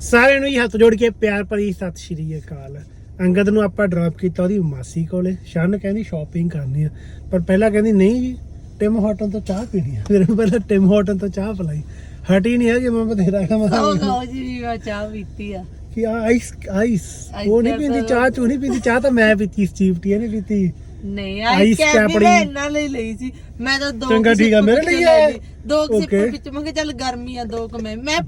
ਸਾਰਿਆਂ ਨੂੰ ਹੀ ਹੱਥ ਜੋੜ ਕੇ ਪਿਆਰ ਭਰੀ ਸਤਿ ਸ਼੍ਰੀ ਅਕਾਲ। ਅੰਗਦ ਨੂੰ ਆਪਾਂ ਡ੍ਰੌਪ ਕੀਤਾ ਉਹਦੀ ਮਾਸੀ ਕੋਲੇ। ਸ਼ਨ ਕਹਿੰਦੀ ਸ਼ਾਪਿੰਗ ਕਰਨੀ ਆ। ਪਰ ਪਹਿਲਾਂ ਕਹਿੰਦੀ ਨਹੀਂ ਜੀ ਟਿਮ ਹਾਰਟਨ ਤੋਂ ਚਾਹ ਪੀਣੀ ਆ। ਫਿਰ ਉਹਨੂੰ ਪਹਿਲਾਂ ਟਿਮ ਹਾਰਟਨ ਤੋਂ ਚਾਹ ਪਿਲਾਈ। ਹਟੀ ਨਹੀਂ ਹੈ ਕਿ ਮੈਂ ਬਥੇਰਾ ਉਹ ਕਮਾ ਗਾਉ ਜੀ ਵੀ ਮੈਂ ਚਾਹ ਪੀਤੀ ਆ। ਕਿ ਆਈਸ ਆਈਸ ਉਹ ਨਹੀਂ ਪੀਂਦੀ ਚਾਹ ਚੂ ਨਹੀਂ ਪੀਂਦੀ। ਚਾਹ ਤਾਂ ਮੈਂ ਪੀਤੀ ਸਟੀਵ ਟੀ ਨੇ ਪੀਤੀ। ਨਹੀਂ ਆਈਸ ਆਈ ਕੈਪ ਕੈਪੜੀ। ਮੈਂ ਇਹਨਾਂ ਲਈ ਲਈ ਸੀ। ਮੈਂ ਤਾਂ ਦੋ ਚੰਗਾ, ਠੀਕ ਆ, ਮੇਰੇ ਵਿੱਚੋਂ ਲਈ। ਦੋ ਮੈਂ ਕਿਹਾ ਚੱਲ ਗਰਮੀ ਆ ਦੋ ਕੁ ਮੈਂ ਮੈਂ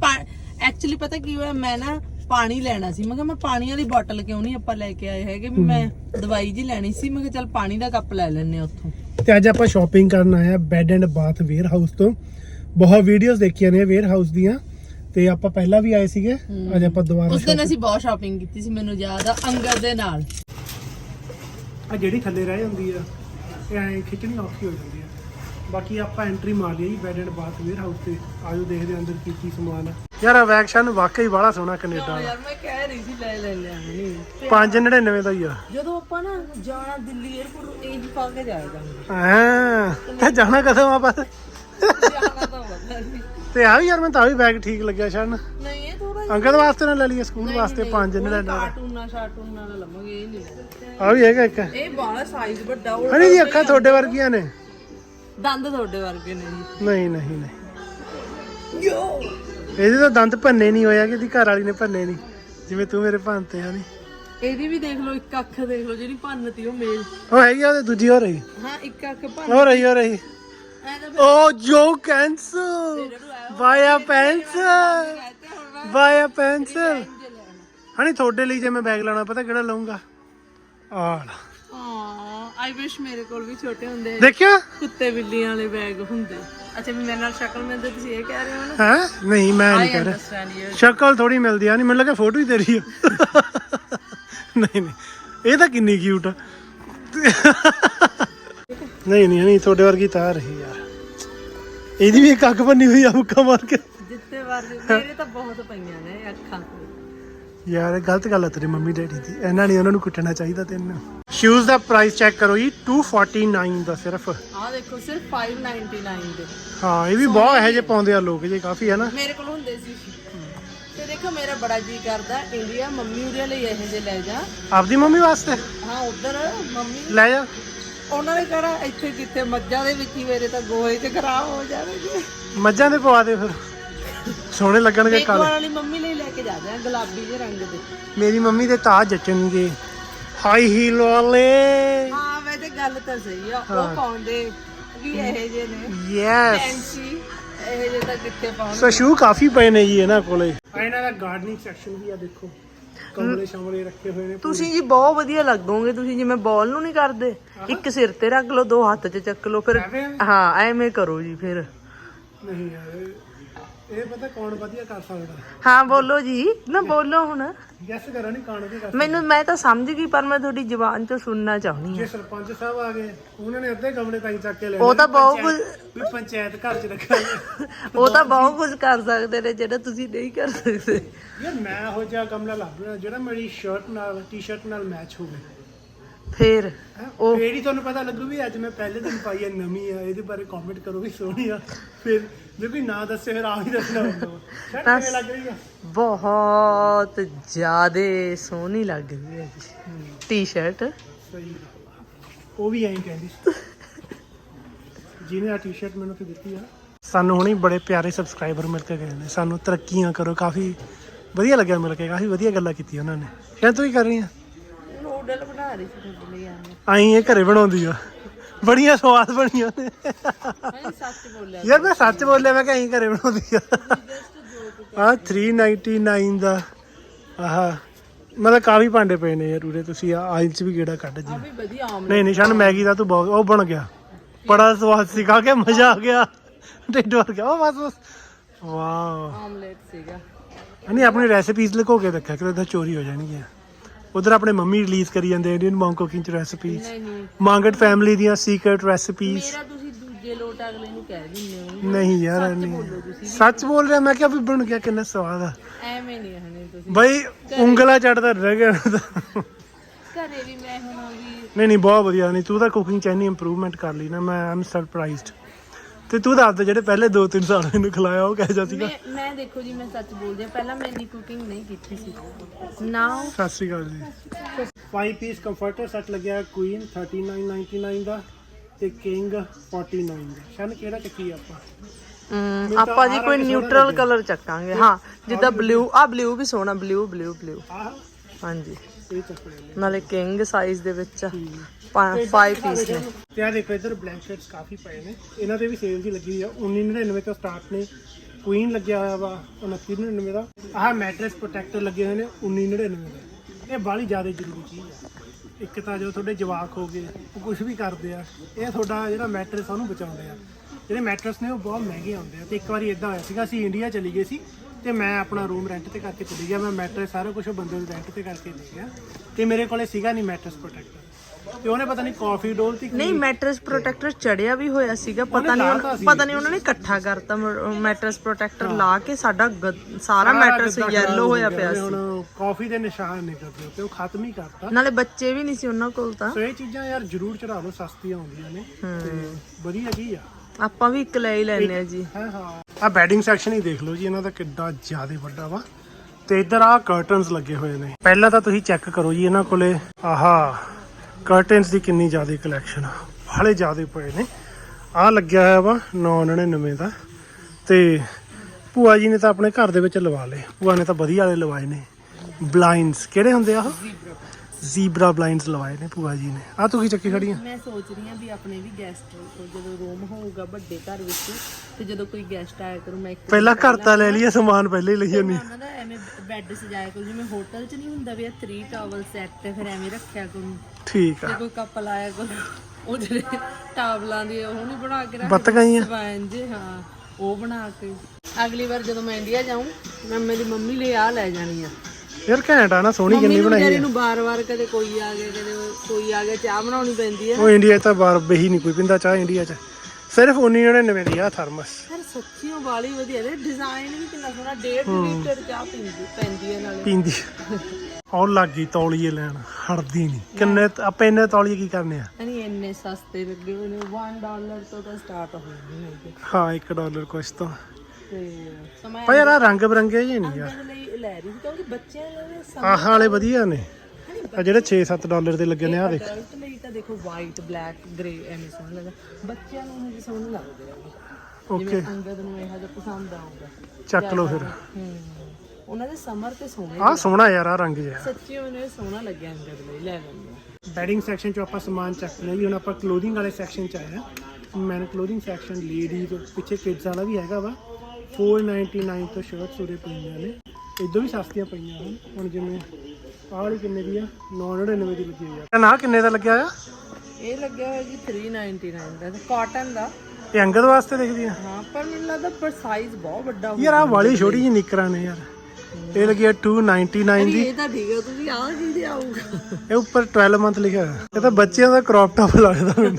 ਐਕਚੁਅਲੀ ਪਤਾ ਕੀ ਹੋਇਆ ਮੈਂ ਨਾ ਪਾਣੀ ਲੈਣਾ ਸੀ। ਮੈਂ ਕਿਹਾ ਮੈਂ ਪਾਣੀ ਵਾਲੀ ਬੋਟਲ ਕਿਉਂ ਨਹੀਂ ਆਪਾਂ ਲੈ ਕੇ ਆਏ ਹੈਗੇ? ਵੀ ਮੈਂ ਦਵਾਈ ਜੀ ਲੈਣੀ ਸੀ। ਮੈਂ ਕਿਹਾ ਚੱਲ ਪਾਣੀ ਦਾ ਕੱਪ ਲੈ ਲੈਣੇ ਉੱਥੋਂ। ਤੇ ਅੱਜ ਆਪਾਂ ਸ਼ਾਪਿੰਗ ਕਰਨ ਆਏ ਆ ਬੈੱਡ ਐਂਡ ਬਾਥ ਵੇਅਰ ਹਾਊਸ ਤੋਂ। ਬਹੁਤ ਵੀਡੀਓਜ਼ ਦੇਖੀਆਂ ਨੇ ਵੇਅਰ ਹਾਊਸ ਦੀਆਂ। ਤੇ ਆਪਾਂ ਪਹਿਲਾਂ ਵੀ ਆਏ ਸੀਗੇ। ਅੱਜ ਆਪਾਂ ਦੁਬਾਰਾ ਉਸ ਦਿਨ ਅਸੀਂ ਬਹੁਤ ਸ਼ਾਪਿੰਗ ਕੀਤੀ ਸੀ ਮੈਨੂੰ ਯਾਦ ਆ ਅੰਗਦ ਦੇ ਨਾਲ। ਆ ਜਿਹੜੀ ਥੱਲੇ ਰਹਿ ਜਾਂਦੀ ਆ ਇਹ ਐਂ ਖਿੱਚਣੀ ਔਖੀ ਹੋ ਜਾਂਦੀ ਆ। ਬਾਕੀ ਆਪਾਂ ਐਂਟਰੀ ਮਾਰ ਲਈ ਜੀ ਬੈੱਡ ਐਂਡ ਬਾਥ ਵੇਅਰ ਹਾਊਸ ਤੇ। ਆਜੋ ਦੇਖਦੇ ਹਾਂ ਅੰਦਰ ਕੀ ਕੀ ਸਮਾਨ ਆ। ਯਾਰ ਆ ਵੈਕਸ਼ਨ ਵਾਕਈ ਬੜਾ ਸੋਹਣਾ ਕੈਨੇਡਾ ਦਾ ਯਾਰ ਮੈਂ ਕਹਿ ਰਹੀ ਸੀ ਲੈ ਲੈ ਲੈ ਨਹੀਂ 599 ਦਾ ਹੀ ਆ। ਜਦੋਂ ਆਪਾਂ ਨਾ ਜਾਣਾ ਦਿੱਲੀ 에ਅਰਪੋਰਟ ਇਹ ਪਾ ਕੇ ਜਾਏਗਾ। ਹਾਂ ਤੇ ਜਾਣਾ ਕਦੋਂ ਆਪਾਂ ਜਾਣਾ ਤਾਂ ਨਹੀਂ ਆ ਵੀ ਯਾਰ ਮੈਂ ਤਾਂ ਵੀ ਬੈਗ ਠੀਕ ਲੱਗਿਆ ਸ਼ਨ ਨਹੀਂ ਇਹ ਥੋੜਾ ਅੰਗਦ ਵਾਸਤੇ ਨਾ ਲੈ ਲਈਏ ਸਕੂਲ ਵਾਸਤੇ 599 ਕਾਰਟੂਨਾਂ ਸ਼ਾਰਟੂਨਾਂ ਦਾ ਲਵਾਂਗੇ ਇਹ ਨਹੀਂ। ਆ ਵੀ ਹੈਗਾ ਇੱਕ। ਇਹ ਬਾਹਲਾ ਸਾਈਜ਼ ਵੱਡਾ ਹਣੀ ਜੀ ਅੱਖਾਂ ਤੁਹਾਡੇ ਵਰਗੀਆਂ ਨੇ। ਦੰਦ ਤੁਹਾਡੇ ਵਰਗੇ ਨੇ ਜੀ। ਨਹੀਂ ਨਹੀਂ ਨਹੀਂ। ਯੋ ਇਹਦੇ ਤਾਂ ਦੰਦ ਭੰਨੇ ਨਹੀਂ ਹੋਇਆ ਕਿ ਇਹਦੀ ਘਰ ਵਾਲੀ ਨੇ ਭੰਨੇ ਨਹੀਂ। ਜਿਵੇਂ ਤੂੰ ਮੇਰੇ ਭੰਨਤੇ ਆ ਨਹੀਂ ਇਹਦੀ ਵੀ ਦੇਖ ਲਓ ਇੱਕ ਅੱਖ ਦੇਖ ਲਓ ਜਿਹੜੀ ਭੰਨਤੀ ਉਹ ਮੇਲ। ਉਹ ਹੈਗੀ ਆ ਉਹਦੇ ਦੂਜੀ ਹੋ ਰਹੀ। ਹਾਂ ਇੱਕ ਅੱਖ ਭੰਨ ਹੋ ਰਹੀ ਹੋ ਰਹੀ। ਐ ਤਾਂ ਓ ਜੋ ਕੈਂਸਲ ਵਾਇਆ ਪੈਨਸਲ ਕਹਤੇ ਹੁਣ ਵਾਇਆ ਪੈਨਸਲ ਲੈਣਾ ਹਣੀ ਤੁਹਾਡੇ ਲਈ ਜੇ ਮੈਂ ਬੈਗ ਲੈਣਾ ਪਤਾ ਕਿਹੜਾ ਲਵਾਂਗਾ ਆਹ। ਹਾਂ ਆਈ ਵਿਸ਼ ਮੇਰੇ ਕੋਲ ਵੀ ਛੋਟੇ ਹੁੰਦੇ ਦੇਖਿਆ? ਕੁੱਤੇ ਬਿੱਲੀਆਂ ਵਾਲੇ ਬੈਗ ਹੁੰਦੇ। ਅੱਛਾ ਵੀ ਮੇਰੇ ਨਾਲ ਸ਼ਕਲ ਮਿਲਦੇ ਤੁਸੀਂ ਇਹ ਕਹਿ ਰਹੇ ਹੋ ਨਾ? ਹੈ? ਨਹੀਂ ਮੈਂ ਨਹੀਂ ਆਈ ਕਹਿ ਰਿਹਾ। ਅੰਡਰਸਟੈਂਡ ਯੂ ਸ਼ਕਲ ਥੋੜੀ ਮਿਲਦੀ ਆ ਨਹੀਂ ਮੈਨੂੰ ਲੱਗਾ ਫੋਟੋ ਹੀ ਤੇਰੀ ਆ। ਨਹੀਂ ਨਹੀਂ ਇਹ ਤਾਂ ਕਿੰਨੀ ਕਿਊਟ ਆ। ਨਹੀਂ ਨਹੀਂ ਨਹੀਂ ਤੁਹਾਡੇ ਵਰਗੀ ਤਾਂ ਰਹੀ ਯਾਰ। ਇਹਦੀ ਵੀ ਇੱਕ ਅੱਖ ਬੰਨੀ ਹੋਈ ਆ ਮੁੱਕਾ ਮਾਰ ਕੇ। ਜਿੱਤੇ ਵਾਰ ਮੇਰੇ ਤਾਂ ਬਹੁਤ ਪਈਆਂ ਨੇ ਅੱਖਾਂ ਯਾਰ ਇਹ ਗਲਤ ਗੱਲ ਆ ਤੇਰੀ ਮੰਮੀ ਡੈਡੀ ਦੀ। ਇਹਨਾਂ ਨਹੀਂ ਉਹਨਾਂ ਨੂੰ ਕੁੱਟਣਾ ਚਾਹੀਦਾ ਤੈਨੂੰ। ਸ਼ੂਜ਼ ਦਾ ਪ੍ਰਾਈਸ ਚੈੱਕ ਕਰੋ ਜੀ 249 ਦਾ ਸਿਰਫ। ਆਹ ਦੇਖੋ ਸਿਰਫ 599 ਦੇ। ਹਾਂ ਇਹ ਵੀ ਬਹੁਤ ਇਹੋ ਜਿਹੇ ਪਾਉਂਦੇ ਆ ਲੋਕ ਜੇ ਕਾਫੀ ਹੈ ਨਾ। ਮੇਰੇ ਕੋਲ ਹੁੰਦੇ ਸੀ। ਤੇ ਦੇਖੋ ਮੇਰਾ ਬੜਾ ਜੀ ਕਰਦਾ ਇੰਡੀਆ ਮੰਮੀ ਉਹਦੇ ਲਈ ਇਹ ਜੇ ਲੈ ਜਾ। ਆਪਦੀ ਮੰਮੀ ਵਾਸਤੇ? ਹਾਂ ਉਧਰ ਮੰਮੀ। ਲੈ ਜਾ। ਉਹਨਾਂ ਨੇ ਕਹਣਾ ਇੱਥੇ ਕਿੱਥੇ ਮੱਝਾਂ ਦੇ ਵਿੱਚ ਹੀ ਮੇਰੇ ਤਾਂ ਗੋਹੇ 'ਚ ਖਰਾਬ ਹੋ ਜਾਣਗੇ। ਮੱਝਾਂ ਦੇ ਪਵਾ ਦੇ ਫਿਰ। ਸੋਹਣੇ ਲੱਗਣਗੇ ਇੱਕ ਕਾਲੇ। ਵਾਲੀ ਮੰਮੀ ਲਈ ਲੈ ਕੇ ਜਾ ਜਾ ਗੁਲਾਬੀ ਜਿਹੇ ਰੰਗ ਦੇ। ਮੇਰੀ ਮੰਮੀ ਦੇ ਤਾਂ ਜੱਚਣਗੇ। ਹਾਈ ਹੀਲ ਵਾਲੇ। ਹਾਂ ਵੈਸੇ ਗੱਲ ਤਾਂ ਸਹੀ ਆ। ਉਹ ਪਾਉਂਦੇ ਵੀ ਇਹ ਜੇ ਨੇ। ਯੈਸ ਇਹ ਜੇ ਤਾਂ ਕਿੱਥੇ ਪਾਉਣ ਸੋ ਸ਼ੂ ਕਾਫੀ ਪਏ ਨੇ ਜੀ ਇਹਨਾਂ ਕੋਲੇ। ਇਹਨਾਂ ਦਾ ਗਾਰਡਨਿੰਗ ਸੈਕਸ਼ਨ ਵੀ ਆ ਦੇਖੋ। ਕਮਲੇ ਸ਼ਮਲੇ ਰੱਖੇ ਹੋਏ ਨੇ ਤੁਸੀਂ ਜੀ ਬਹੁਤ ਵਧੀਆ ਲੱਗਦੋਗੇ। ਤੁਸੀਂ ਜਿਵੇਂ ਬਾਲ ਨੂੰ ਨਹੀਂ ਕਰਦੇ ਇੱਕ ਸਿਰ ਤੇ ਰੱਖ ਲਓ ਦੋ ਹੱਥ 'ਚ ਚੱਕ ਲਓ ਫਿਰ? ਹਾਂ ਐਵੇਂ ਕਰੋ ਜੀ ਫਿਰ। ਨਹੀਂ ਯਾਰ ਇਹ- ਇਹ ਪਤਾ ਕੌਣ ਵਧੀਆ ਕਰ ਸਕਦਾ? ਹਾਂ ਬੋਲੋ ਜੀ। ਨਾ ਬੋਲੋ ਹੁਣ। ਗੈਸ ਕਰੋ ਨਹੀਂ ਕੌਣ ਵਧੀਆ ਕਰ ਮੈਨੂੰ ਮੈਂ ਤਾਂ ਸਮਝ ਗਈ ਪਰ ਮੈਂ ਤੁਹਾਡੀ ਜ਼ੁਬਾਨ 'ਚੋਂ ਸੁਣਨਾ ਚਾਹੁੰਦੀ ਜੇ ਹਾਂ ਸਰਪੰਚ ਸਾਹਿਬ ਆ ਗਏ ਉਹਨਾਂ ਨੇ ਅੱਧੇ ਕਮਲੇ ਤਾਈ ਚੱਕ ਕੇ ਲੈ ਉਹ ਤਾਂ। ਬਹੁਤ ਪੰਚਾਇਤ- ਵੀ ਪੰਚਾਇਤ ਘਰ ਚ ਰੱਖਾਂਗੇ ਉਹ ਤਾਂ ਬਹੁਤ ਕੁਝ ਕਰ ਸਕਦੇ ਨੇ ਜਿਹੜਾ ਤੁਸੀਂ ਨਹੀਂ ਕਰ ਸਕਦੇ। ਯਾਰ ਮੈਂ ਇਹੋ ਜਿਹਾ ਕਮਲਾ ਲੱਭ ਰਿਹਾ ਜਿਹੜਾ ਮੇਰੀ ਸ਼ਰਟ ਨਾਲ ਟੀ-ਸ਼ਰਟ ਨਾਲ ਮੈਚ ਹੋਵੇ। ਫੇਰ? ਉਹ- ਫੇਰ ਹੀ ਤੁਹਾਨੂੰ ਪਤਾ ਲੱਗੂ ਵੀ ਅੱਜ ਮੈਂ ਪਹਿਲੇ ਦਿਨ ਪਾਈ ਹੈ ਨਵੀਂ ਆ ਇਹਦੇ ਬਾਰੇ ਕਮੈਂਟ ਕਰੋ ਵੀ ਸੋਹਣੀ ਆ। ਫਿਰ ਜੇ ਕੋਈ ਨਾ ਦੱਸੇ ਫਿਰ ਆਪ ਹੀ ਦੱਸਣਾ ਹੁੰਦਾ ਤਾਂ- ਕਿਵੇਂ ਲੱਗ ਰਹੀ ਆ? ਬਹੁਤ ਜ਼ਿਆਦੇ ਸੋਹਣੀ ਲੱਗ ਰਹੀ ਹੈ ਜੀ। ਟੀ-ਸ਼ਰਟ ਸਹੀ ਆ। ਉਹ ਵੀ ਐਂ ਕਹਿੰਦੀ ਸੀ। ਜਿਹਨੇ ਆ ਟੀ-ਸ਼ਰਟ ਮੈਨੂੰ ਫਿਰ ਦਿੱਤੀ ਆ। ਸਾਨੂੰ ਹੁਣੀ ਬੜੇ ਪਿਆਰੇ ਸਬਸਕ੍ਰਾਈਬਰ ਮਿਲ ਕੇ ਗਏ ਨੇ। ਸਾਨੂੰ ਤਰੱਕੀਆਂ ਕਰੋ ਕਾਫੀ ਵਧੀਆ ਲੱਗਿਆ ਮਿਲ ਕੇ ਕਾਫੀ ਵਧੀਆ ਗੱਲਾਂ ਕੀਤੀਆਂ ਉਹਨਾਂ ਨੇ। ਸ਼ਾਇਦ ਤੂੰ ਹੀ ਕਰ ਰਹੀ ਆ? ਨੂਡਲ ਬਣਾ ਰਹੀ ਸੀ ਤੁਹਾਡੇ ਲਈ ਆਨੇ ਆਈ ਇਹ ਘਰੇ ਬਣਾਉਂਦੀ ਆ। ਬੜੀਆਂ ਸਵਾਦ ਬਣੀਆਂ ਨੇ। ਮੈਂ ਸੱਚ ਬੋਲਿਆ ਯਾਰ ਮੈਂ ਸੱਚ ਬੋਲਿਆ ਮੈਂ ਕਹੀਂ ਘਰੇ ਬਣਾਉਂਦੀ ਆ। ਆ 399 ਦਾ। ਆਹ ਮਤਲਬ ਕਾਫੀ ਭਾਂਡੇ ਪਏ ਨੇ ਯਾਰ ਉਰੇ ਤੁਸੀਂ ਆ ਆਇਲ ਚ ਵੀ ਗੇੜਾ ਕੱਢ ਜੀ ਆ ਵੀ ਵਧੀਆ ਆਮਲੇ ਨਹੀਂ ਨਿਸ਼ਾਨ ਮੈਗੀ ਦਾ ਤੂੰ ਬਹੁਤ ਉਹ ਬਣ ਗਿਆ। ਬੜਾ ਸਵਾਦ ਸੀ ਖਾ ਕੇ ਮਜ਼ਾ ਆ ਗਿਆ। ਢਿੱਡ ਭਰ ਗਿਆ। ਉਹ ਬਸ ਬਸ। ਵਾਓ ਆਮਲੇਟ ਸੀਗਾ। ਨਹੀਂ ਆਪਣੀ ਰੈਸਿਪੀਜ਼ ਲੁਕੋ ਕੇ ਰੱਖਿਆ ਕਿ ਉਹਦਾ ਚੋਰੀ ਹੋ ਜਾਣਗੀਆਂ। ਉਧਰ ਆਪਣੇ ਮੰਮੀ ਰਿਲੀਜ਼ ਕਰੀ ਜਾਂਦੇ ਇੰਡੀਅਨ ਮੌਂਗ ਕੁਕਿੰਗ ਚ ਰੈਸਿਪੀਜ਼ ਨਹੀਂ ਨਹੀਂ। ਮੰਗਟ ਫੈਮਿਲੀ ਦੀਆਂ ਸੀਕ੍ਰੀਟ ਰੈਸਿਪੀਜ਼ ਮੇਰਾ ਤੁਸੀਂ ਦੂਜੇ ਲੋਟ ਅਗਲੇ ਨੂੰ ਕਹਿ ਦਿੰਦੇ ਹੋ। ਨਹੀਂ ਯਾਰ ਸੱਚ ਨਹੀਂ। ਤੁਸੀਂ ਸੱਚ ਬੋਲ ਰਿਹਾ ਮੈਂ ਕਿਹਾ ਵੀ ਬਣ ਗਿਆ ਕਿੰਨਾ ਸਵਾਦ ਆ। ਐਵੇਂ ਨਹੀਂ ਹਨੇ ਤੁਸੀਂ। ਬਈ ਉਂਗਲਾ ਚੜਦਾ ਰਹਿ ਗਿਆ। ਘਰੇ ਵੀ ਮੈਂ ਹੁਣ ਵੀ ਨਹੀਂ ਨਹੀਂ ਬਹੁਤ ਵਧੀਆ। ਨਹੀਂ ਤੂੰ ਤਾਂ ਕੁਕਿੰਗ ਚ ਇੰਨੀ ਇੰਪਰੂਵਮੈਂਟ ਕਰ ਲਈ ਨਾ ਮੈਂ ਆਮ ਸਰਪ੍ਰਾਈਜ਼ਡ ਤੇ ਤੂੰ ਦੱਸ ਦੇ ਜਿਹੜੇ ਪਹਿਲੇ 2-3 ਸਾਲ ਮੈਨੂੰ ਖਿਲਾਇਆ ਉਹ ਕਿਹੋ ਜਿਹਾ ਸੀਗਾ? ਮੈਂ ਮੈਂ ਦੇਖੋ ਜੀ ਮੈਂ ਸੱਚ ਬੋਲਦੀ ਹਾਂ ਪਹਿਲਾਂ ਮੈਂ ਇੰਨੀ ਕੁਕਿੰਗ ਨਹੀਂ ਕੀਤੀ ਸੀ। ਨਾਓ ਸਤਿ Sri Akal ji. 5 piece comforter set ਲੱਗਿਆ ਕੁਈਨ 3999 ਦਾ ਤੇ ਕਿੰਗ 49 ਦਾ। ਸ਼ਨ ਕਿਹੜਾ ਚੱਕੀ ਆਪਾਂ? ਆਪਾਂ ਜੀ ਕੋਈ ਨਿਊਟਰਲ। ਕਲਰ ਚੱਕਾਂਗੇ ਹਾਂ ਜਿੱਦਾਂ ਬਲੂ ਆ ਬਲੂ ਵੀ ਸੋਹਣਾ ਬਲੂ ਬਲੂ ਬਲੂ ਆਹ। ਹਾਂਜੀ। ਇਹ ਚੱਕੜੇ ਨੇ ਨਾਲੇ ਕਿੰਗ ਸਾਈਜ਼ ਦੇ ਵਿੱਚ 5 ਪੀਸ ਨੇ। ਤੇ ਆ ਦੇਖੋ ਇੱਧਰ ਬਲੈਂਕਟਸ ਕਾਫੀ ਪਏ ਨੇ। ਇਹਨਾਂ ਤੇ ਵੀ ਸੇਲ ਦੀ ਲੱਗੀ ਹੋਈ ਆ। 1999 ਤੋਂ ਸਟਾਰਟ ਨੇ। ਕੁਈਨ ਲੱਗਿਆ ਹੋਇਆ ਵਾ 2999 ਦਾ। ਆਹ ਮੈਟਰਸ ਪ੍ਰੋਟੈਕਟਰ ਲੱਗੇ ਹੋਏ ਨੇ 1999 ਦਾ। ਇਹ ਬਾਹਲੀ ਜ਼ਿਆਦਾ ਜ਼ਰੂਰੀ ਚੀਜ਼ ਆ। ਇੱਕ ਤਾਂ ਜਦੋਂ ਤੁਹਾਡੇ ਜਵਾਕ ਹੋ ਗਏ, ਉਹ ਕੁਝ ਵੀ ਕਰਦੇ ਆ, ਇਹ ਤੁਹਾਡਾ ਜਿਹੜਾ ਮੈਟਰਸ ਉਹਨੂੰ ਬਚਾਉਂਦੇ ਆ। ਜਿਹੜੇ ਮੈਟਰਸ ਨੇ, ਉਹ ਬਹੁਤ ਮਹਿੰਗੇ ਆਉਂਦੇ ਆ। ਤੇ ਇੱਕ ਵਾਰੀ ਇਦਾਂ ਹੋਇਆ ਸੀਗਾ, ਅਸੀਂ ਇੰਡੀਆ ਚਲੀ ਗਏ ਸੀ। ਤੇ ਮੈਂ ਆਪਣਾ ਰੂਮ ਰੈਂਟ ਤੇ ਕਰਕੇ ਚਲੀ ਗਿਆ। ਮੈਂ ਮੈਟਰੈਸ ਸਾਰਾ ਕੁਝ ਬੰਦੇ ਨੂੰ ਰੈਂਟ ਤੇ ਕਰਕੇ ਦੇ ਗਿਆ। ਤੇ ਮੇਰੇ ਕੋਲੇ ਸੀਗਾ ਨਹੀਂ ਮੈਟਰੈਸ ਪ੍ਰੋਟੈਕਟਰ ਤੇ ਉਹਨੇ ਪਤਾ ਨਹੀਂ ਕਾਫੀ ਡੋਲ ਤੀ ਨਹੀਂ ਮੈਟਰਸ ਪ੍ਰੋਟੈਕਟਰ ਚੜਿਆ ਵੀ ਹੋਇਆ ਸੀਗਾ। ਪਤਾ ਨਹੀਂ। ਪਤਾ ਨਹੀਂ ਉਹਨਾਂ ਨੇ ਇਕੱਠਾ ਕਰਤਾ ਮੈਟਰਸ ਪ੍ਰੋਟੈਕਟਰ ਲਾ ਕੇ ਸਾਡਾ ਸਾਰਾ ਮੈਟਰਸ ਯੈਲੋ ਹੋਇਆ ਪਿਆ ਸੀ। ਹੁਣ ਕਾਫੀ ਦੇ ਨਿਸ਼ਾਨ ਨਿਕਲਦੇ ਤੇ ਉਹ ਖਤਮ ਹੀ ਕਰਤਾ। ਨਾਲੇ ਬੱਚੇ ਵੀ ਨਹੀਂ ਸੀ ਉਹਨਾਂ ਕੋਲ ਤਾਂ। ਸੋ ਇਹ ਚੀਜ਼ਾਂ ਯਾਰ ਜ਼ਰੂਰ ਚੜਾ ਲਓ ਸਸਤੀਆਂ ਆਉਂਦੀਆਂ ਨੇ ਤੇ ਵਧੀਆ ਕੀ ਆ? ਆਪਾਂ ਵੀ ਇੱਕ ਲੈ ਹੀ ਲੈਨੇ ਆ ਜੀ। ਹਾਂ ਹਾਂ। ਆ ਬੈਡਿੰਗ ਸੈਕਸ਼ਨ ਹੀ ਦੇਖ ਲਓ ਜੀ, ਇਹਨਾਂ ਦਾ ਕਿੱਡਾ ਜ਼ਿਆਦਾ ਵੱਡਾ ਵਾ। ਤੇ ਇੱਧਰ ਆ ਕਰਟਨਸ ਲੱਗੇ ਹੋਏ ਨੇ। ਪਹਿਲਾਂ ਤਾਂ ਤੁਸੀਂ ਚੈੱਕ ਕਰੋ ਜੀ ਇਹਨਾਂ ਕੋਲੇ। ਆਹਾ ਕਰਟਨਸ ਦੀ ਕਿੰਨੀ ਜ਼ਿਆਦਾ ਕਲੈਕਸ਼ਨ ਆ। ਬਾਹਲੇ ਜ਼ਿਆਦਾ ਪਏ ਨੇ। ਆ ਲੱਗਿਆ ਹੋਇਆ ਵਾ 999 ਦਾ। ਤੇ ਭੂਆ ਜੀ ਨੇ ਤਾਂ ਆਪਣੇ ਘਰ ਦੇ ਵਿੱਚ ਲਵਾ ਲਏ। ਭੂਆ ਨੇ ਤਾਂ ਵਧੀਆ ਵਾਲੇ ਲਵਾਏ ਨੇ। ਬਲਾਈਂਡਸ ਕਿਹੜੇ ਹੁੰਦੇ ਆ ਉਹ? ਜ਼ੀਬਰਾ ਬਲਾਈਂਡਸ ਲਵਾਏ ਨੇ ਭੂਆ ਜੀ ਨੇ। ਆ ਤੂੰ ਕੀ ਚੱਕੀ ਖੜੀ ਆ? ਮੈਂ ਸੋਚ ਰਹੀ ਹਾਂ ਵੀ ਆਪਣੇ ਵੀ ਗੈਸਟ ਜਦੋਂ ਰੂਮ ਹੋਊਗਾ ਵੱਡੇ ਘਰ ਵਿੱਚ ਤੇ ਜਦੋਂ ਕੋਈ ਗੈਸਟ ਆਇਆ ਕਰੂ ਮੈਂ ਇੱਕ ਪਹਿਲਾਂ ਘਰ ਤਾਂ ਲੈ ਲਈਏ ਸਮਾਨ ਪਹਿਲੇ ਹੀ ਲਈ ਮੈਂ ਉਹਨਾਂ ਦਾ ਐਵੇਂ ਬੈੱਡ ਸਜਾਇਆ ਕਰੂ ਜਿਵੇਂ ਹੋਟਲ 'ਚ ਨਹੀਂ ਹੁੰਦਾ ਵੀ 3 ਟਾਵਲ ਸੈੱਟ ਤੇ ਫਿਰ ਐਵੇਂ ਰੱਖਿਆ ਕਰੂੰ। ਠੀਕ ਜੇ ਆ ਕੋਈ ਕਪਲ ਆਇਆ ਕਰੂ ਉਹ ਜਿਹੜੇ ਟਾਵਲਾਂ ਦੀ ਉਹ ਨਹੀਂ ਬਣਾ ਕੇ ਰੱਖ ਬੱਤ ਗਈਆਂ ਸਵਾਨ ਜੇ ਹਾਂ ਉਹ ਬਣਾ ਕੇ। ਅਗਲੀ ਵਾਰ ਜਦੋਂ ਮੈਂ ਇੰਡੀਆ ਜਾਊਂ ਮੈਂ ਮੇਰੀ ਮੰਮੀ ਲਈ ਆ ਲੈ ਜਾਣੀ ਆ। ਯਾਰ ਘੈਂਟ ਆ ਨਾ ਸੋਹਣੀ ਕਿੰਨੀ ਬਣਾਈ ਆ। ਨੂੰ ਬਾਰ-ਬਾਰ ਕਦੇ ਕੋਈ ਆ ਗਿਆ ਕਦੇ ਕੋਈ ਆ ਗਿਆ ਚਾਹ ਬਣਾਉਣੀ ਪੈਂਦੀ ਹੈ ਉਹ ਇੰਡੀਆ 'ਚ ਤਾਂ ਬਾਰ ਬਹੀ ਨਹੀਂ ਕੋਈ ਪਿੰਦਾ ਚਾਹ ਇੰਡੀਆ 'ਚ। ਸਿਰਫ 1999 ਦੀ ਆ ਥਰਮਸ। ਸਰ ਸੱਚੀਓ ਵਾਲੀ ਵਧੀਆ ਨੇ ਡਿਜ਼ਾਈਨ ਵੀ ਕਿੰਨਾ ਸੋਹਣਾ 1.5 ਲੀਟਰ ਚਾਹ ਪੀਂਦੀ ਪੈਂਦੀ ਹੈ ਨਾਲੇ। ਪੀਂਦੀ। ਔਰ ਲੱਗ ਗਈ ਤੌਲੀਏ ਲੈਣ ਹਟਦੀ ਨਹੀਂ। ਕਿੰਨੇ ਆਪਾਂ ਇੰਨੇ ਤੌਲੀਏ ਕੀ ਕਰਨੇ ਆ? ਨਹੀਂ ਇੰਨੇ ਸਸਤੇ ਲੱਗੇ ਹੋਏ ਨੇ 1 ਡਾਲਰ ਤੋਂ ਤਾਂ ਸਟਾਰਟ ਹੋ ਨੇ ਹਾਂ। 1 ਡਾਲਰ ਕੁਛ ਤਾਂ। ਤੇ ਸਮਾਂ ਪਰ ਯਾਰ ਆਹ ਰੰਗ ਬਰੰਗੇ ਜਿਹੇ ਨਹੀਂ ਯਾਰ ਦੇ ਲੈ ਰਹੀ ਸੀ ਕਿਉਂਕਿ ਬੱਚਿਆਂ ਲਈ ਆਹ ਵਾਲੇ ਵਧੀਆ ਨੇ। ਆ ਜਿਹੜੇ 6-7 ਡਾਲਰ ਦੇ ਲੱਗੇ ਨੇ ਆ ਦੇਖ ਅਡਲਟ ਲਈ ਤਾਂ ਦੇਖੋ ਵਾਈਟ ਬਲੈਕ ਗ੍ਰੇ ਐਵੇਂ ਸੋਹਣਾ ਲੱਗਦਾ। ਬੱਚਿਆਂ ਨੂੰ ਇਹ ਸੋਹਣੇ ਲੱਗਦੇ ਆ ਓਕੇ ਅੰਗਦ ਨੂੰ ਇਹੋ ਜਿਹਾ ਪਸੰਦ ਆਊਗਾ ਚੱਕ ਲਓ ਫਿਰ। ਹੂੰ। ਉਹਨਾਂ ਦੇ ਸਮਰ ਤੇ ਸੋਹਣੇ ਆਹ ਸੋਹਣਾ ਯਾਰ ਆ ਰੰਗ ਜਿਹਾ। ਸੱਚੀ ਇਹ ਸੋਹਣਾ ਲੱਗਿਆ ਅੰਗਦ ਲਈ ਲੈ ਲੈਂਦੇ ਬੈਡਿੰਗ ਸੈਕਸ਼ਨ ਚੋਂ ਆਪਾਂ ਸਮਾਨ ਚੱਕ ਲਿਆ ਜੀ। ਹੁਣ ਆਪਾਂ ਕਲੋਥਿੰਗ ਵਾਲੇ ਸੈਕਸ਼ਨ ਚ ਆਏ ਆ ਮੈਨ ਕਲੋਥਿੰਗ ਸੈਕਸ਼ਨ ਲੇਡੀ ਤੋਂ ਪਿੱਛੇ ਕਿਡਸ ਵਾਲਾ ਵੀ ਹੈਗਾ ਵਾ। 499 ਤੋਂ ਸ਼ਰਟਸ ਉਰੇ ਪਈਆਂ ਨੇ। ਇਦੋਂ ਵੀ ਸਸਤੀਆਂ ਪਈਆਂ ਹਨ। ਹੁਣ ਜਿਵੇਂ ਆਹ ਵਾਲੀ ਕਿੰਨੇ ਦੀ ਆ? 999 ਦੀ ਲੱਗੀ ਹੋਈ ਆ। ਨਾ ਕਿੰਨੇ ਦਾ ਲੱਗਿਆ ਆ ਇਹ ਲੱਗਿਆ ਹੋਇਆ ਜੀ 399 ਦਾ ਕਾਟਨ ਦਾ। ਇਹ ਅੰਗਦ ਵਾਸਤੇ ਦੇਖਦੀ ਆ? ਹਾਂ ਪਰ ਮੈਨੂੰ ਲੱਗਦਾ ਪਰ ਸਾਈਜ਼ ਬਹੁਤ ਵੱਡਾ ਯਾਰ ਆ ਵਾਲੀ ਛੋਟੀ ਜਿਹੀ ਨਿਕਰਾਂ ਨੇ ਯਾਰ। ਇਹ ਲੱਗੀ ਆ 299 ਦੀ। ਇਹ ਤਾਂ ਠੀਕ ਹੈ ਤੁਸੀਂ ਆਹ ਕੀ ਦੇ ਆਊਗਾ ਇਹ ਉੱਪਰ 12 ਮੰਥ ਲਿਖਿਆ ਹੋਇਆ। ਇਹ ਤਾਂ ਬੱਚਿਆਂ ਦਾ ਕ੍ਰੌਪ ਟਾਪ ਲੱਗਦਾ ਮੈਨੂੰ।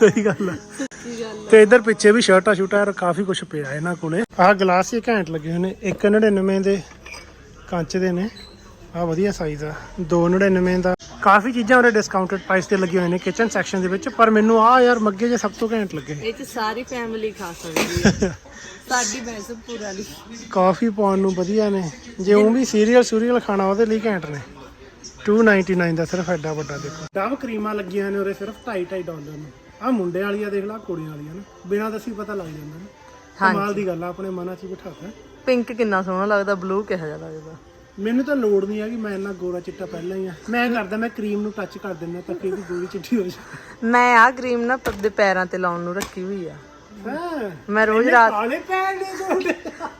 ਸਹੀ ਗੱਲ ਆ। ਤੇ ਇਧਰ ਪਿੱਛੇ ਵੀ ਸ਼ਰਟਾਂ ਸ਼ੂਟਾਂ ਯਾਰ ਕਾਫੀ ਕੁਝ ਪਿਆ ਇਹਨਾਂ ਕੋਲੇ। ਆਹ ਗਲਾਸ ਹੀ ਘੈਂਟ ਲੱਗੇ ਹੋਏ ਨੇ 199 ਦੇ ਕੰਚ ਦੇ ਨੇ। ਆਹ ਵਧੀਆ ਸਾਈਜ਼ ਆ 299 ਦਾ। ਕਾਫੀ ਚੀਜ਼ਾਂ ਉਹਦੇ ਡਿਸਕਾਊਂਟਡ ਪ੍ਰਾਈਸ ਤੇ ਲੱਗੇ ਹੋਏ ਨੇ ਕਿਚਨ ਸੈਕਸ਼ਨ ਦੇ ਵਿੱਚ ਪਰ ਮੈਨੂੰ ਆਹ ਯਾਰ ਮੱਗੇ ਜੇ ਸਭ ਤੋਂ ਘੈਂਟ ਲੱਗੇ ਇਹ ਚ ਸਾਰੀ ਫੈਮਿਲੀ ਖਾ ਸਕਦੀ ਹੈ। ਸਾਡੀ ਬੈਸ ਪੂਰਾ ਲਈ। ਕਾਫੀ ਪਾਉਣ ਨੂੰ ਵਧੀਆ ਨੇ। ਜੇ ਉਹ ਵੀ ਸੀਰੀਅਲ ਸੂਰੀਅਲ ਖਾਣਾ ਉਹਦੇ ਲਈ ਘੈਂਟ ਨੇ। 299 ਦਾ ਸਿਰਫ ਐਡਾ ਵੱਡਾ ਦੇਖੋ। ਡਵ ਕਰੀਮਾਂ ਲੱਗੀਆਂ ਨੇ ਉਹਦੇ ਸਿਰਫ 2.5 ਡਾਲਰ ਨੂੰ। ਆਹ ਮੁੰਡੇ ਵਾਲੀਆਂ ਦੇਖ ਲਾ ਕੁੜੀਆਂ ਵਾਲੀਆਂ ਨੇ ਬਿਨਾਂ ਦੱਸੀ ਪਤਾ ਲੱਗ ਜਾਂਦਾ ਨਾ। ਕਮਾਲ ਦੀ ਗੱਲ ਆ ਆਪਣੇ ਮਨਾਂ 'ਚ ਹੀ ਬਿਠਾਤਾ ਪਿੰਕ ਕਿੰਨਾ ਸੋਹਣਾ ਲੱਗਦਾ ਬਲੂ ਕਿਹੋ ਜਿਹਾ ਲੱਗਦਾ। ਮੈਨੂੰ ਤਾਂ ਲੋੜ ਨਹੀਂ ਹੈਗੀ ਮੈਂ ਇੰਨਾ ਗੋਰਾ ਚਿੱਟਾ ਪਹਿਲਾਂ ਹੀ ਆ। ਮੈਂ ਕਰਦਾ ਮੈਂ ਕਰੀਮ ਨੂੰ ਟੱਚ ਕਰ ਦਿੰਦਾ ਤਾਂ ਕਿ ਇਹਦੀ ਗੋਰੀ ਚਿੱਟੀ ਹੋ ਜਾਏ ਮੈਂ ਆਹ ਕਰੀਮ ਨਾ ਪੱਦੇ ਪੈਰਾਂ ਤੇ ਲਾਉਣ ਨੂੰ ਰੱਖੀ ਹੋਈ ਆ। ਮੈਂ ਰੋਜ਼ ਰਾਤ ਕਾਲੇ ਪੈਣ ਦੇ ਦੋਂਦੇ।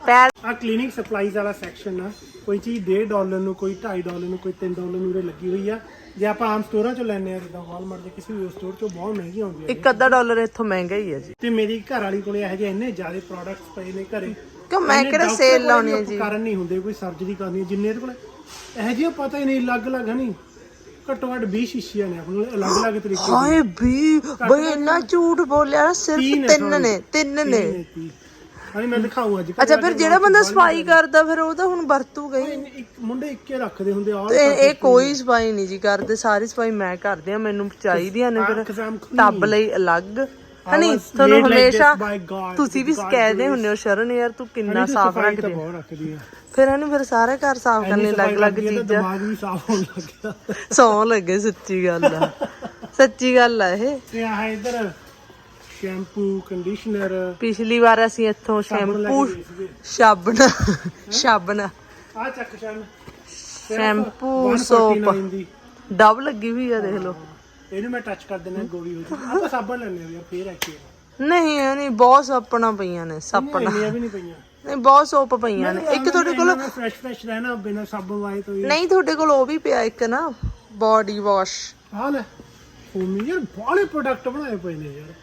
ਪੈਰ ਆ ਕਲੀਨਿਕ ਸਪਲਾਈਜ਼ ਵਾਲਾ ਸੈਕਸ਼ਨ ਆ। ਕੋਈ ਚੀਜ਼ 1.5 ਡਾਲਰ ਨੂੰ ਕੋਈ 2.5 ਡਾਲਰ ਨੂੰ ਕੋਈ 3 ਡਾਲਰ ਨੂੰ ਉਰੇ ਲੱਗੀ ਹੋਈ ਆ। ਜੇ ਆਪਾਂ ਆਮ ਸਟੋਰਾਂ ਚੋਂ ਲੈਣੇ ਆ ਜਿੱਦਾਂ ਵਾਲਮਾਰਟ ਦੇ ਕਿਸੇ ਵੀ ਸਟੋਰ ਚੋਂ ਬਹੁਤ ਮਹਿੰਗੀ ਆਉਂਦੀ ਆ ਇੱਕ ਅੱਧਾ ਡਾਲਰ ਇੱਥੋਂ ਮਹਿੰਗਾ ਹੀ ਹੈ ਜੀ। ਤੇ ਮੇਰੀ ਘਰ ਵਾਲੀ ਕੋਲੇ ਇਹੋ ਜਿਹੇ ਇੰਨੇ ਜ਼ਿਆਦਾ ਪ੍ਰੋਡਕਟਸ ਪਏ ਨੇ ਘਰੇ। ਕਿਉਂ ਮੈਂ ਇੰਨੇ ਕਿਹੜਾ doctor ਕੋਲ ਲਾਉਣੀ ਹੈ ਜੀ? ਉਪਕਰਨ ਨਹੀਂ ਹੁੰਦੇ ਕੋਈ ਸਰਜਰੀ ਕਰਨੀ ਜਿੰਨੇ ਇਹਦੇ ਕੋਲ ਇਹੋ ਜਿਹੇ ਪਤਾ ਹੀ ਨਹੀਂ ਅਲੱਗ-ਅਲੱਗ ਨਹੀਂ ਘੱਟੋ ਘੱਟ 20 ਸ਼ੀਸ਼ੀਆਂ ਨੇ ਆਪਣੇ ਕੋਲ ਅਲੱਗ-ਅਲੱਗ ਤਰੀਕੇ ਦੀਆਂ ਹਾਏ ਵੀ ਬਈ ਇੰਨਾ ਝੂਠ ਬੋਲਿਆ ਤੀਹ ਸਿਰਫ ਨੇ ਤਿੰਨ sorry। ਨੇ ਤਿੰਨ ਨੇ। ਹਾਂ ਮੈਂ ਦਿਖਾਉਂ ਅੱਜ ਅੱਛਾ ਫਿਰ ਜਿਹੜਾ ਬੰਦਾ ਸਫ਼ਾਈ ਕਰਦਾ ਫਿਰ ਉਹ ਤਾਂ ਹੁਣ ਵਰਤੂਗਾ ਹੀ ਇੱਕ ਮੁੰਡੇ ਇੱਕੇ ਰੱਖਦੇ ਹੁੰਦੇ ਆ ਤੇ ਇਹ ਕੋਈ ਸਫ਼ਾਈ ਨਹੀਂ ਜੀ ਕਰਦੇ ਸਾਰੀ ਸਫ਼ਾਈ ਮੈਂ ਕਰਦੀ ਆ ਮੈਨੂੰ ਚਾਹੀਦੀਆਂ ਨੇ ਫਿਰ ਟੱਬ ਲਈ ਅਲੱਗ। ਹਨੀ was ਤੁਹਾਨੂੰ made like this ਹਮੇਸ਼ਾ by God, ਤੁਸੀਂ ਵੀ ਕਹਿੰਦੇ. ਹੁੰਦੇ ਹੋ ਸ਼ਰਨ ਯਾਰ ਤੂੰ ਕਿੰਨਾ ਸਾਫ਼ ਬਹੁਤ ਰੱਖਦੀ ਆ ਫਿਰ ਹਨੀ ਫਿਰ ਸਾਰੇ ਘਰ ਸਾਫ਼ ਕਰਨੇ ਲੱਗ ਲੱਗ ਚੀਜ਼ਾਂ। ਦਿਮਾਗ ਵੀ ਸਾਫ਼ ਹੋਣ ਲੱਗ ਗਿਆ। ਸੌਂ ਲੱਗੇ ਸੱਚੀ ਗੱਲ ਆ। ਸੱਚੀ ਗੱਲ ਆ ਇਹ। ਤੇ ਆਹ ਇੱਧਰ ਸ਼ੈਂਪੂ ਕੰਡੀਸ਼ਨਰ ਪਿਛਲੀ ਵਾਰ ਅਸੀਂ ਇੱਥੋਂ ਸ਼ੈਂਪੂ ਸਾਬਣ ਸਾਬਣ। ਆ ਚੱਕ ਸ਼ਨ ਸ਼ੈਂਪੂ ਸੋਪ। ਡਬ ਲੱਗੀ ਹੋਈ ਆ ਦੇਖ ਲਓ। ਇਹਨੂੰ ਮੈਂ ਟੱਚ ਕਰ ਦਿੰਦਾ ਗੋਰੀ ਹੋ ਜੂ ਆਪਾਂ ਸਾਬਣ ਲੈਣੇ ਆ ਫੇਰ ਐਕੇ ਨਹੀਂ ਨਹੀਂ ਬਹੁਤ ਸਾਪਣਾ ਪਈਆਂ ਨੇ ਸਾਪਣਾ ਇੰਨੀਆਂ ਵੀ ਨਹੀਂ ਪਈਆਂ। ਨਹੀਂ ਬਹੁਤ ਸੋਪ ਪਈਆਂ ਨੇ। ਇੱਕ ਤੁਹਾਡੇ ਕੋਲ ਫਰੈਸ਼ ਫਰੈਸ਼ ਰਹਿਣਾ ਬਿਨਾ ਸਾਬਣ ਵਾਏ ਤੋਂ ਹੀ। ਨਹੀਂ ਤੁਹਾਡੇ ਕੋਲ ਉਹ ਵੀ ਪਿਆ ਇੱਕ ਨਾ ਬਾਡੀ ਵਾਸ਼ ਆ ਲੈ ਹੋਮੀ ਯਾਰ ਬਾਲੇ ਪ੍ਰੋਡਕਟ ਬਣਾਏ ਪਏ ਨੇ ਯਾਰ।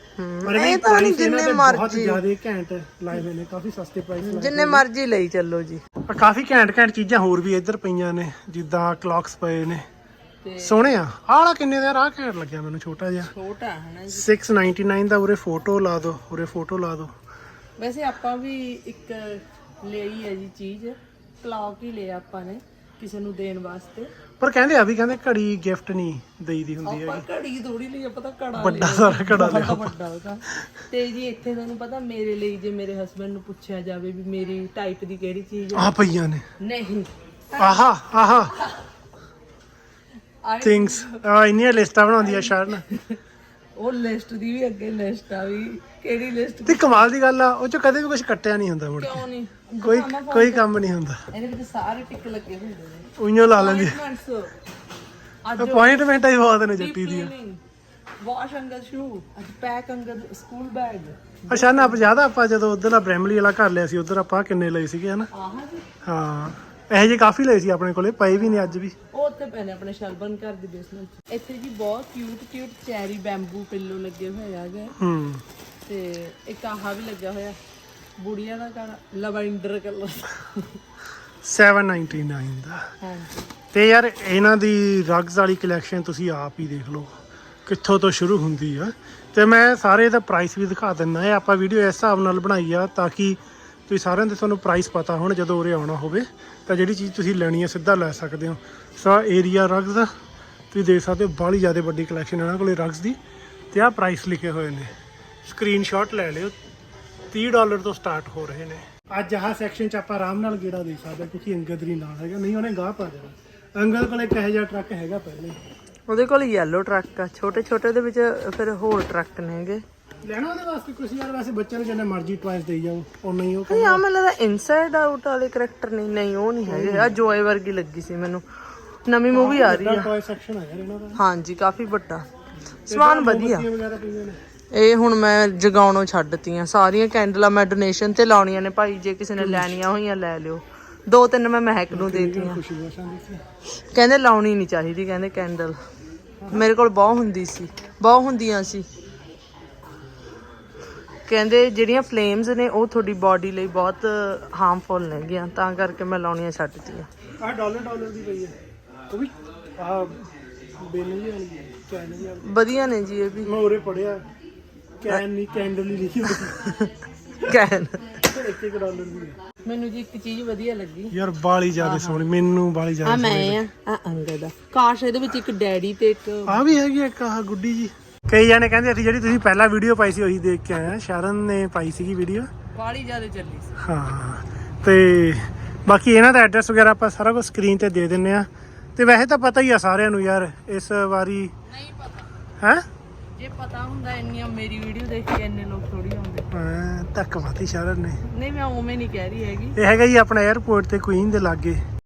ਪਰ ਇਹ ਤਾਂ ਨਹੀਂ ਜਿੰਨੇ ਬਹੁਤ ਮਰਜ਼ੀ। ਜ਼ਿਆਦਾ ਘੈਂਟ ਲਾਏ ਹੋਏ ਨੇ ਕਾਫੀ ਸਸਤੇ ਪ੍ਰਾਈਸ ਨੇ ਜਿੰਨੇ ਮਰਜ਼ੀ ਲਈ ਚੱਲੋ ਜੀ। ਕਾਫੀ ਘੈਂਟ ਘੈਂਟ ਚੀਜ਼ਾਂ ਹੋਰ ਵੀ ਇੱਧਰ ਪਈਆਂ ਨੇ ਜਿੱਦਾਂ ਕਲੌਕਸ ਪਏ ਨੇ। ਸੋਹਣੇ ਆ। ਆਹ ਵਾਲਾ ਕਿੰਨੇ ਦਾ ਰਾਹ ਘੈਂਟ ਲੱਗਿਆ ਮੈਨੂੰ ਛੋਟਾ ਜਿਹਾ। ਛੋਟਾ ਹੈ ਨਾ 699 ਦਾ ਉਰੇ ਫੋਟੋ ਲਾ ਦਿਓ ਉਰੇ ਫੋਟੋ ਲਾ ਦਿਓ ਵੈਸੇ ਆਪਾਂ ਵੀ ਇੱਕ ਲਈ ਹੈ ਜੀ ਚੀਜ਼ ਕਲੌਕ ਹੀ ਲਿਆ ਆਪਾਂ ਨੇ ਕਿਸੇ ਨੂੰ ਦੇਣ ਵਾਸਤੇ। ਪਰ ਕਹਿੰਦੇ ਆ ਵੀ ਕਹਿੰਦੇ ਘੜੀ ਗਿਫਟ ਨਹੀਂ ਦੇਈਦੀ ਹੁੰਦੀ ਹੈ ਆਪਾਂ ਘੜੀ ਥੋੜੀ ਲਈ ਆਪਾਂ ਤਾਂ ਕੜਾ ਵੱਡਾ ਸਾਰਾ ਘੜਾ ਲਿਆ। ਵੱਡਾ ਉਹਦਾ। ਤੇ ਜੀ ਇੱਥੇ ਤੁਹਾਨੂੰ ਪਤਾ ਮੇਰੇ ਲਈ ਜੇ ਮੇਰੇ ਹਸਬੰਡ ਨੂੰ ਪੁੱਛਿਆ ਜਾਵੇ ਵੀ ਮੇਰੀ ਟਾਈਪ ਦੀ ਕਿਹੜੀ ਚੀਜ਼ ਹੈ। ਆ ਪਈਆਂ ਨੇ। ਨਹੀਂ। ਆਹਾ ਆਹਾ। ਥਿੰਗਸ ਆ ਇੰਨੀਆਂ ਲਿਸਟਾਂ ਬਣਾਉਂਦੀ ਆ ਸ਼ਰਨ। ਉਹ ਲਿਸਟ ਦੀ ਵੀ ਅੱਗੇ ਲਿਸਟ ਆ ਵੀ ਕਿਹੜੀ ਲਿਸਟ ਤੇ ਕਮਾਲ ਦੀ ਗੱਲ ਆ ਉਹ ਚ ਕਦੇ ਵੀ ਕੁਝ ਕੱਟਿਆ ਨਹੀਂ ਹੁੰਦਾ ਮੁੜ ਕੇ। ਕਿਉਂ ਨਹੀਂ? ਕੋਈ ਕੋਈ ਕੰਮ ਨਹੀਂ ਹੁੰਦਾ। ਇਹਦੇ ਵਿੱਚ ਸਾਰੇ ਟਿਕ ਲੱਗੇ ਹੁੰਦੇ ਨੇ। ਉਈਓ ਲਾ ਲੈਂਦੀ। ਅੱਜ ਅਪਾਇੰਟਮੈਂਟ ਹੀ ਬਹੁਤ ਨੇ ਜੱਟੀ ਦੀ ਵਾਸ਼ ਅੰਗਦ ਸ਼ੂ ਅੱਜ ਪੈਕ ਅੰਗਦ ਸਕੂਲ ਬੈਗ ਅੱਛਾ ਨਾ ਆਪ ਜ਼ਿਆਦਾ ਆਪਾਂ ਜਦੋਂ ਉਧਰਲਾ ਬ੍ਰੈਮਲੀ ਵਾਲਾ ਘਰ ਲਿਆ ਸੀ ਉਧਰ ਆਪਾਂ ਕਿੰਨੇ ਲਏ ਸੀਗੇ ਹਨਾ? ਹਾਂ। ਇਹੋ ਜਿਹੇ ਕਾਫੀ ਲਏ ਸੀ ਆਪਣੇ ਕੋਲੇ ਪਏ ਵੀ ਨੇ ਅੱਜ ਵੀ। ਉਹ ਉੱਥੇ ਪੈਨੇ ਆਪਣੇ ਸ਼ਲਬਨ ਘਰ ਦੀ ਬੇਸਮੈਂਟ ਚ। ਇੱਥੇ ਜੀ ਬਹੁਤ cute cute cherry bamboo pillow ਲੱਗੇ ਹੋਏ ਹੈਗੇ। ਹੂੰ। ਤੇ ਇੱਕ ਆਹ ਵੀ ਲੱਗਿਆ ਹੋਇਆ ਬੁੜੀਆਂ ਦਾ ਘਰ ਲਵੈਂਡਰ ਕਲਰ 799 ਦਾ। ਹਾਂਜੀ। ਤੇ ਯਾਰ ਇਹਨਾਂ ਦੀ ਰਗਸ ਵਾਲੀ ਕਲੈਕਸ਼ਨ ਤੁਸੀਂ ਆਪ ਹੀ ਦੇਖ ਲਓ ਕਿੱਥੋਂ ਤੋਂ ਸ਼ੁਰੂ ਹੁੰਦੀ ਆ। ਤੇ ਮੈਂ ਸਾਰੇ ਦਾ ਪ੍ਰਾਈਸ ਵੀ ਦਿਖਾ ਦਿੰਦਾ ਇਹ ਆਪਾਂ ਵੀਡੀਓ ਇਸ ਹਿਸਾਬ ਨਾਲ ਬਣਾਈ ਆ ਤਾਂ ਕਿ ਤੁਸੀਂ ਸਾਰਿਆਂ ਦੇ ਤੁਹਾਨੂੰ ਪ੍ਰਾਈਸ ਪਤਾ ਹੋਣ ਜਦੋਂ ਉਰੇ ਆਉਣਾ ਹੋਵੇ, ਤਾਂ ਜਿਹੜੀ ਚੀਜ਼ ਤੁਸੀਂ ਲੈਣੀ ਹੈ ਸਿੱਧਾ ਲੈ ਸਕਦੇ ਹੋ। ਸੋ ਏਰੀਆ ਰਗਸ ਦਾ ਤੁਸੀਂ ਦੇਖ ਸਕਦੇ ਹੋ ਬਾਹਲੀ ਜ਼ਿਆਦਾ ਵੱਡੀ ਕਲੈਕਸ਼ਨ ਇਹਨਾਂ ਕੋਲੇ ਰਗਜ਼ ਦੀ, ਤੇ ਆਹ ਪ੍ਰਾਈਸ ਲਿਖੇ ਹੋਏ ਨੇ। ਸਕਰੀਨਸ਼ਾਟ ਲੈ ਲਿਓ 30 ਡਾਲਰ ਤੋਂ ਸਟਾਰਟ ਹੋ ਰਹੇ ਨੇ। ਅੱਜ ਆਹ ਸੈਕਸ਼ਨ 'ਚ ਆਪਾਂ ਆਰਾਮ ਨਾਲ ਗੇੜਾ ਦੇ ਸਕਦੇ ਕਿਉਂਕਿ ਅੰਗਦਰੀ ਨਹੀਂ ਨਾਲ ਹੈਗਾ, ਨਹੀਂ ਉਹਨੇ ਗਾਹ ਪਾ ਦੇਣਾ। ਅੰਗਦ ਕੋਲ ਇੱਕ ਇਹੋ ਜਿਹਾ ਟਰੱਕ ਹੈਗਾ ਪਹਿਲੇ। ਉਹਦੇ ਕੋਲ ਯੈਲੋ ਟਰੱਕ ਆ। ਛੋਟੇ ਛੋਟੇ ਦੇ ਵਿੱਚ ਫਿਰ ਹੋਰ ਟਰੱਕ ਨੇਗੇ ਲੈਣਾ ਉਹਦੇ ਵਾਸਤੇ ਕੁਛ ਯਾਰ ਵੈਸੇ ਬੱਚਿਆਂ ਨੂੰ ਜਿੰਨੇ ਮਰਜ਼ੀ ਟੁਆਇਸ ਦੇਈ ਜਾਓ ਉਹਨਾਂ ਹੀ ਉਹ ਨਹੀਂ ਆ ਮੈਨੂੰ ਲੱਗਦਾ ਇਨਸਾਈਡ ਆਊਟ ਵਾਲੇ ਕਰੈਕਟਰ ਨਹੀਂ ਨਹੀਂ ਉਹ ਨਹੀਂ ਹੈਗੇ। ਆ ਜੋਏ ਵਰਗੀ ਲੱਗੀ ਸੀ ਮੈਨੂੰ। ਨਵੀਂ ਮੂਵੀ ਆ ਰਹੀ ਆ। ਟੁਆਇਸ ਸੈਕਸ਼ਨ ਆ ਯਾਰ ਇਹਨਾਂ ਦਾ। ਹਾਂਜੀ ਕਾਫੀ ਵੱਡਾ। ਸਮਾਨ ਵਧੀਆ ਮੋਮਬੱਤੀਆਂ ਵਗੈਰਾ ਪਈਆਂ ਨੇ। ਇਹ ਹੁਣ ਮੈਂ ਜਗਾਉਣੋਂ ਛੱਡਤੀਆਂ। ਸਾਰੀਆਂ ਕੈਂਡਲਾਂ ਮੈਂ ਡੋਨੇਸ਼ਨ ਤੇ ਲਾਉਣੀਆਂ ਨੇ ਭਾਈ ਜੇ ਕਿਸੇ ਨੇ ਲੈਣੀਆਂ ਹੋਈਆਂ ਲੈ ਲਿਓ। ਦੋ ਤਿੰਨ ਮੈਂ ਮਹਿਕ ਨੂੰ ਦੇਤੀਆਂ। ਖੁਸ਼ੀ ਵਸ਼ਾਂ ਕਹਿੰਦੇ ਲਾਉਣੀ ਨਹੀਂ ਚਾਹੀਦੀ ਕਹਿੰਦੇ ਕੈਂਡਲ ਮੇਰੇ ਕੋਲ ਬਹੁਤ ਹੁੰਦੀ ਸੀ ਬਹੁਤ ਹੁੰਦੀਆਂ ਸੀ। ਕਹਿੰਦੇ ਜਿਹੜੀਆਂ ਫਲੇਮਸ ਨੇ ਉਹ ਤੁਹਾਡੀ ਬਾਡੀ ਲਈ ਬਹੁਤ ਹਾਰਮਫੁਲ ਨੇਗੀਆਂ ਤਾਂ ਕਰਕੇ ਮੈਂ ਲਾਉਣੀਆਂ ਛੱਡਤੀਆਂ ਆਹ ਡਾਲਰ ਡਾਲਰ ਦੀ ਪਈ ਹੈ। ਉਹ ਵੀ ਆਹ ਬਿੱਲ ਵਾਲੀ ਜੀ ਵਾਲੀ ਵਧੀਆ ਨੇ ਜੀ ਇਹ ਵੀ। ਮੈਂ ਉਰੇ ਪੜਿਆ ਕੈਨ ਨਹੀਂ ਕੈਂਡਲ ਹੀ ਲਿਖੀ ਹੋਈ। ਕੈਨ ਇੱਕ ਇੱਕ ਡਾਲਰ ਦੀ। ਮੈਨੂੰ ਜੀ ਇੱਕ ਚੀਜ਼ ਵਧੀਆ ਲੱਗੀ। ਯਾਰ ਬਾਲੀ ਜ਼ਿਆਦਾ ਸੋਹਣੀ ਮੈਨੂੰ ਬਾਲੀ ਆ ਜ਼ਿਆਦਾ ਮੈਂ ਆ ਆ ਅੰਗਦ ਆ। ਕਾਸ਼ ਇਹਦੇ ਵਿੱਚ ਇੱਕ ਡੈਡੀ ਤੇ ਇੱਕ ਆ ਵੀ ਹੈਗੀ ਇੱਕ ਆਹ ਗੁੱਡੀ ਜੀ। ਕਈ ਜਾਣੇ ਕਹਿੰਦੇ ਅਸੀਂ ਜਿਹੜੀ ਤੁਸੀਂ ਪਹਿਲਾਂ ਵੀਡੀਓ ਪਾਈ ਸੀ ਉਹੀ ਦੇਖ ਕੇ ਆਏ ਆ। ਸ਼ਰਨ ਨੇ ਪਾਈ ਸੀਗੀ ਵੀਡੀਓ। ਵਾਲੀ ਜ਼ਿਆਦਾ ਚੱਲੀ ਸੀ। ਹਾਂ ਤੇ ਬਾਕੀ ਇਹਨਾਂ ਦਾ ਐਡਰੈਸ ਵਗੈਰਾ ਆਪਾਂ ਸਾਰਾ ਕੁਝ ਸਕਰੀਨ ਤੇ ਦੇ ਦਿੰਨੇ ਆ। ਤੇ ਵੈਸੇ ਤਾਂ ਪਤਾ ਹੀ ਆ ਸਾਰਿਆਂ ਨੂੰ ਯਾਰ ਇਸ ਵਾਰੀ ਨਹੀਂ ਪਤਾ। ਹੈ? ਜੇ ਪਤਾ ਹੁੰਦਾ ਇੰਨੀਆਂ ਮੇਰੀ ਵੀਡੀਓ ਦੇਖ ਕੇ ਇੰਨੇ ਲੋਕ ਥੋੜੀ ਆਉਂਦੇ। ਧੱਕ ਮਾਤੀ ਸ਼ਰਨ ਨੇ। ਨਹੀਂ ਮੈਂ ਉਵੇਂ ਨਹੀਂ ਕਹਿ ਰਹੀ ਹੈਗੀ। ਇਹ ਹੈਗਾ ਜੀ ਆਪਣਾ 에어ਪੋਰਟ ਤੇ ਕੁਈਨ ਦੇ ਲਾਗੇ।